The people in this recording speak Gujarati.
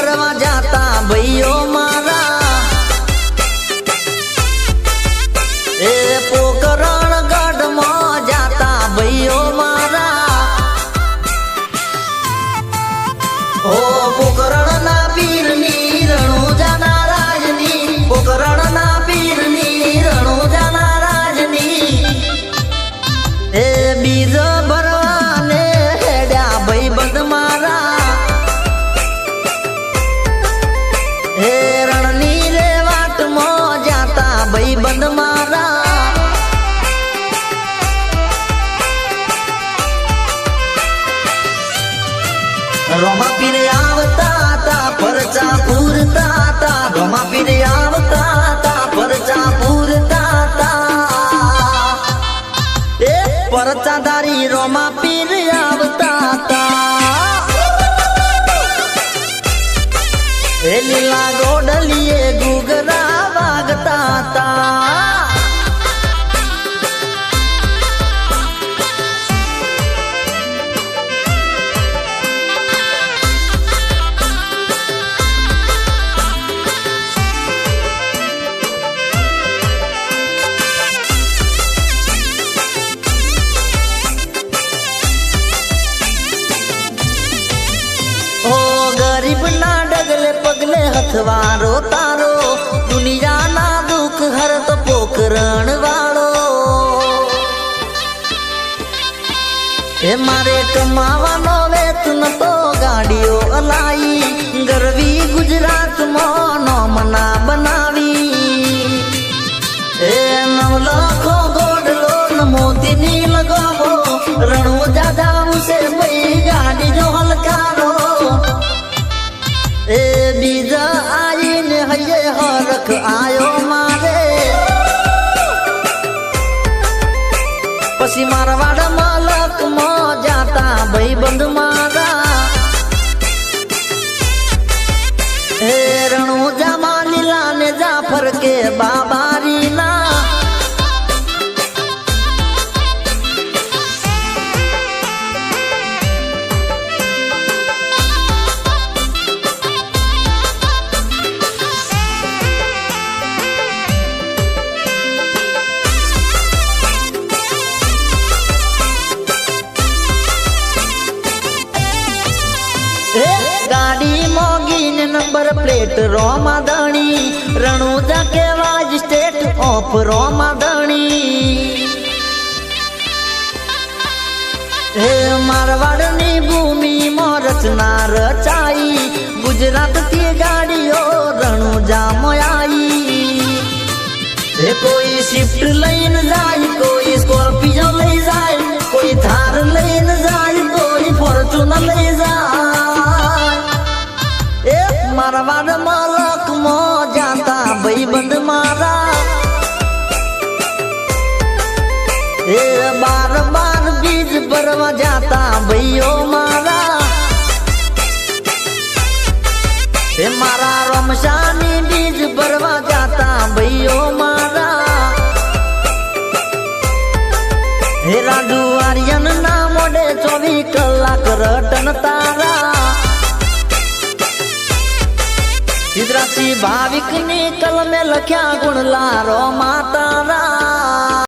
ભરવા જાતા ભાઈઓ. રોમા આવતા તા પરચા પૂરતા તા રોમા પીરે આવતા તા પરચા પૂરતા તા એ પરચાધારી રોમા આવતા તા એ લીલા ગોડલીએ હથવારો તારો, દુનિયાના દુઃખ હરત પોકરણ વાળો. એ મારે કમાવાનો વેતન તો ગાડીઓ અલાઈ, ગરવી ગુજરાતમાં નોમના બનાવી હરખ આયો મારે. પછી મારવાડ માલક મો જાતા ભાઈબંધ મારા નંબર પ્લેટ રોમા દણી રણુજા કેવાજ સ્ટેટ ઓફ રોમા દણી હે મારવાડની ભૂમિ માં રચના રચાઈ ગુજરાતથી ગાડીઓ રણુજા મોયાઈ હે કોઈ શિફ્ટ લઈને જાય એ બાર બાર બીજ ભરવા જાતા ભાઈઓ મારા. એ મારા રમશાની બીજ ભરવા જાતા ભાઈઓ મારા. હે રાજુ આર્યન ના મોડે ચોવીસ કલાક રટન તારા. સિદ્રાસી ભાવિકની કલમે લખ્યા ગુણ લારો માતારા.